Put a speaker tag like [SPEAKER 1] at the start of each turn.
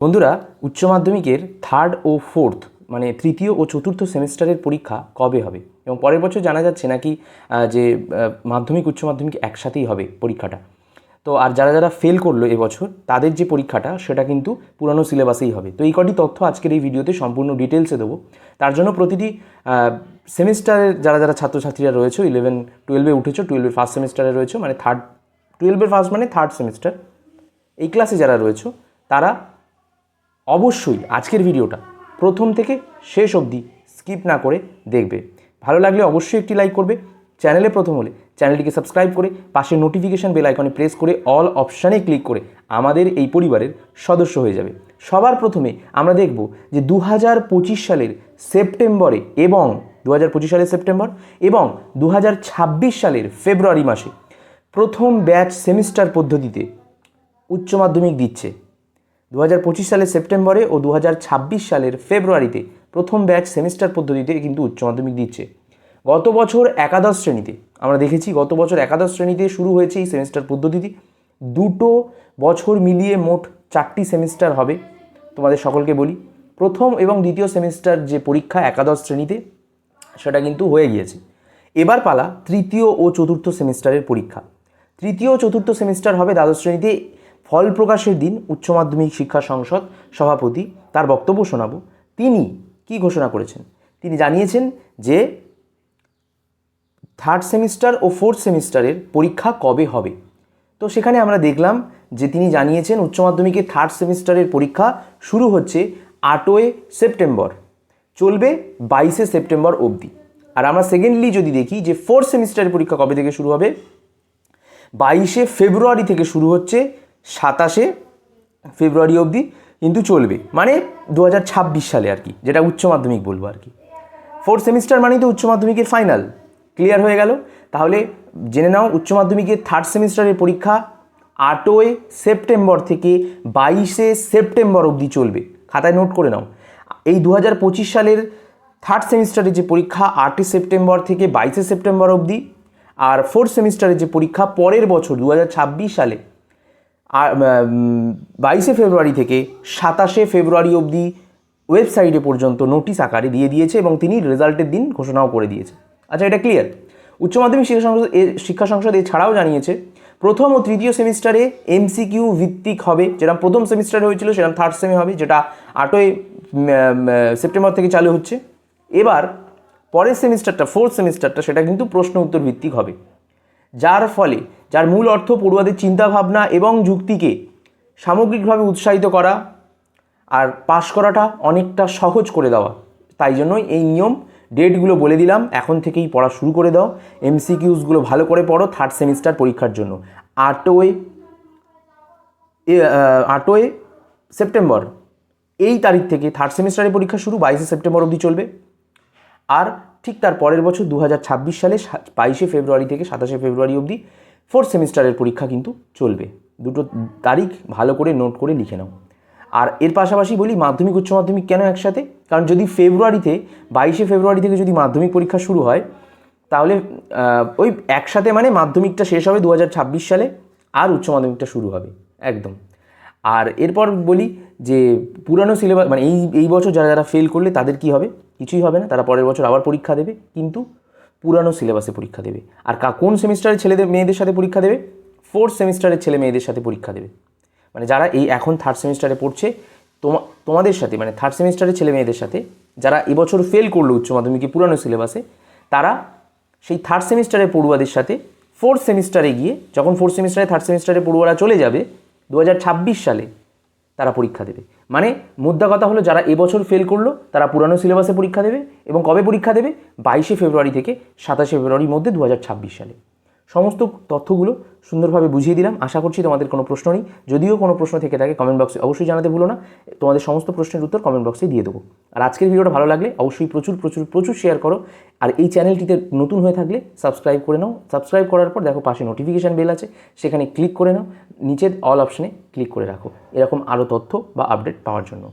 [SPEAKER 1] বন্ধুরা, উচ্চ মাধ্যমিকের থার্ড ও ফোর্থ মানে তৃতীয় ও চতুর্থ সেমিস্টারের পরীক্ষা কবে হবে? এবং পরের বছর জানা যাচ্ছে নাকি যে মাধ্যমিক, উচ্চ মাধ্যমিক একসাথেই হবে পরীক্ষাটা। তো আর যারা যারা ফেল করল এবছর, তাদের যে পরীক্ষাটা, সেটা কিন্তু পুরনো সিলেবাসেই হবে। তো এই কটি তথ্য আজকের এই ভিডিওতে সম্পূর্ণ ডিটেলসে দেবো। তার জন্য প্রতিটি সেমিস্টারের যারা যারা ছাত্রছাত্রীরা রয়েছে ইলেভেন টুয়েলভে উঠেছো টুয়েলভের ফার্স্ট সেমিস্টারে রয়েছে মানে থার্ড টুয়েলভের ফার্স্ট মানে থার্ড সেমিস্টার এই ক্লাসে যারা রয়েছে, তারা অবশ্যই আজকের ভিডিওটা প্রথম থেকে শেষ অবধি স্কিপ না করে দেখবে। ভালো লাগলে অবশ্যই একটি লাইক করবে। চ্যানেলে প্রথম হলে চ্যানেলটিকে সাবস্ক্রাইব করে পাশে নোটিফিকেশান বেল আইকনে প্রেস করে অল অপশানে ক্লিক করে আমাদের এই পরিবারের সদস্য হয়ে যাবে। সবার প্রথমে আমরা দেখব যে দু হাজার পঁচিশ সালের সেপ্টেম্বরে এবং দু পঁচিশ সালের সেপ্টেম্বর এবং দু হাজার ছাব্বিশ সালের ফেব্রুয়ারি মাসে প্রথম ব্যাচ সেমিস্টার পদ্ধতিতে উচ্চ মাধ্যমিক দিচ্ছে। দু হাজার পঁচিশ সালের সেপ্টেম্বরে ও দু হাজার ছাব্বিশ সালের ফেব্রুয়ারিতে প্রথম ব্যাচ সেমিস্টার পদ্ধতিতে কিন্তু উচ্চ মাধ্যমিক দিচ্ছে। গত বছর একাদশ শ্রেণীতে, আমরা দেখেছি গত বছর একাদশ শ্রেণীতে শুরু হয়েছে এই সেমিস্টার পদ্ধতিটি। দুটো বছর মিলিয়ে মোট চারটি সেমিস্টার হবে, তোমাদের সকলকে বলি। প্রথম এবং দ্বিতীয় সেমিস্টার যে পরীক্ষা একাদশ শ্রেণীতে, সেটা কিন্তু হয়ে গিয়েছে। এবার পালা তৃতীয় ও চতুর্থ সেমিস্টারের পরীক্ষা। তৃতীয় ও চতুর্থ সেমিস্টার হবে দ্বাদশ শ্রেণীতে ফল প্রকাশের দিন উচ্চ মাধ্যমিক শিক্ষা সংসদ সভাপতি তার বক্তব্য শোনাবো। তিনি কি ঘোষণা করেছেন? তিনি জানিয়েছেন যে থার্ড সেমিস্টার ও ফোর্থ সেমিস্টারের পরীক্ষা কবে হবে? তো সেখানে আমরা দেখলাম যে তিনি জানিয়েছেন উচ্চ মাধ্যমিকের থার্ড সেমিস্টারের পরীক্ষা শুরু হচ্ছে আটই সেপ্টেম্বর। চলবে বাইশে সেপ্টেম্বর অবধি। আর আমরা সেকেন্ডলি যদি দেখি যে ফোর্থ সেমিস্টারের পরীক্ষা কবে থেকে শুরু হবে? বাইশে ফেব্রুয়ারি থেকে শুরু হচ্ছে সাতাশে ফেব্রুয়ারি অবধি কিন্তু চলবে। মানে দু হাজার ছাব্বিশ সালে আর কি, যেটা উচ্চ মাধ্যমিক বলব আর কি। ফোর্থ সেমিস্টার মানেই তো উচ্চ মাধ্যমিকের ফাইনাল ক্লিয়ার হয়ে গেল। তাহলে জেনে নাও, উচ্চ মাধ্যমিকের থার্ড সেমিস্টারের পরীক্ষা আটই সেপ্টেম্বর থেকে বাইশে সেপ্টেম্বর অবধি চলবে। খাতায় নোট করে নাও। এই দু হাজার পঁচিশ সালের থার্ড সেমিস্টারের যে পরীক্ষা আটই সেপ্টেম্বর থেকে বাইশে সেপ্টেম্বর অবধি, আর ফোর্থ সেমিস্টারের যে পরীক্ষা পরের বছর দু হাজার ছাব্বিশ সালে আর বাইশে ফেব্রুয়ারি থেকে সাতাশে ফেব্রুয়ারি অবধি ওয়েবসাইটে পর্যন্ত নোটিশ আকারে দিয়ে দিয়েছে এবং তিনি রেজাল্টের দিন ঘোষণাও করে দিয়েছে আচ্ছা এটা ক্লিয়ার? উচ্চ মাধ্যমিক শিক্ষা সংসদ, এ, শিক্ষা সংসদ এছাড়াও জানিয়েছে, প্রথম ও তৃতীয় সেমিস্টারে এমসিকিউ ভিত্তিক হবে যেরকম প্রথম সেমিস্টারে হয়েছিল সেরকম থার্ড সেমে হবে, যেটা আটই সেপ্টেম্বর থেকে চালু হচ্ছে। এবার পরের সেমিস্টারটা ফোর্থ সেমিস্টারটা, সেটা কিন্তু প্রশ্ন উত্তর ভিত্তিক হবে। যার ফলে যার মূল অর্থ পড়ুয়াদের চিন্তাভাবনা এবং যুক্তিকে সামগ্রিকভাবে উৎসাহিত করা আর পাশ করাটা অনেকটা সহজ করে দেওয়া। তাই জন্যই এই নিয়ম ডেটগুলো বলে দিলাম। এখন থেকেই পড়া শুরু করে দাও। এমসিকিউসগুলো ভালো করে পড়ো থার্ড সেমিস্টার পরীক্ষার জন্য। আটই আটই সেপ্টেম্বর, এই তারিখ থেকে থার্ড সেমিস্টারের পরীক্ষা শুরু, বাইশে সেপ্টেম্বর অবধি চলবে। আর ঠিক তার পরের বছর দু হাজার ছাব্বিশ সালে বাইশে ফেব্রুয়ারি থেকে সাতাশে ফেব্রুয়ারি অবধি ফোর্থ সেমিস্টারের পরীক্ষা কিন্তু চলবে। দুটো তারিখ ভালো করে নোট করে লিখে নাও। আর এর পাশাপাশি বলি মাধ্যমিক, উচ্চ মাধ্যমিক কেন একসাথে? কারণ যদি ফেব্রুয়ারিতে, বাইশে ফেব্রুয়ারি থেকে যদি মাধ্যমিক পরীক্ষা শুরু হয়, তাহলে ওই একসাথে মানে মাধ্যমিকটা শেষ হবে দু হাজার ছাব্বিশ সালে আর উচ্চ মাধ্যমিকটা শুরু হবে। একদম। আর এরপর বলি যে পুরানো সিলেবাস মানে এই এই বছর যারা যারা ফেল করলে তাদের কি হবে? কিছুই হবে না। তারা পরের বছর আবার পরীক্ষা দেবে। কিন্তু পুরানো সিলেবাসে পরীক্ষা দেবে। আর কা কোন সেমিস্টারের ছেলেদের মেয়েদের সাথে পরীক্ষা দেবে? ফোর্থ সেমিস্টারের ছেলে মেয়েদের সাথে পরীক্ষা দেবে। মানে যারা এই এখন থার্ড সেমিস্টারে পড়ছে, তোমা তোমাদের সাথে মানে থার্ড সেমিস্টারের ছেলে মেয়েদের সাথে, যারা এবছর ফেল করল উচ্চ মাধ্যমিকে পুরানো সিলেবাসে, তারা সেই থার্ড সেমিস্টারের পড়ুয়াদের সাথে ফোর্থ সেমিস্টারে গিয়ে, যখন ফোর্থ সেমিস্টারে থার্ড সেমিস্টারে পড়ুয়ারা চলে যাবে দু হাজার ছাব্বিশ সালে তারা পরীক্ষা দেবে। মানে মুদ্রা কথা হলো যারা এবছর ফেল করল, তারা পুরানো সিলেবাসে পরীক্ষা দেবে এবং কবে পরীক্ষা দেবে? বাইশে ফেব্রুয়ারি থেকে সাতাশে ফেব্রুয়ারির মধ্যে দু হাজার ছাব্বিশ সালে। সমস্ত তথ্যগুলো সুন্দরভাবে বুঝিয়ে দিলাম। আশা করছি তোমাদের কোনো প্রশ্ন নেই। যদিও কোনো প্রশ্ন থেকে থাকে কমেন্ট বক্সে অবশ্যই জানাতে ভুলো না। তোমাদের সমস্ত প্রশ্নের উত্তর কমেন্ট বক্সে দিয়ে দেবো। আর আজকের ভিডিওটা ভালো লাগলে অবশ্যই প্রচুর প্রচুর প্রচুর শেয়ার করো। আর এই চ্যানেলটিতে নতুন হয়ে থাকলে সাবস্ক্রাইব করে নাও। সাবস্ক্রাইব করার পর দেখো পাশে নোটিফিকেশান বেল আছে। সেখানে ক্লিক করে নাও। নিচের অল অপশনে ক্লিক করে রাখো। এরকম আরও তথ্য বা আপডেট পাওয়ার জন্য।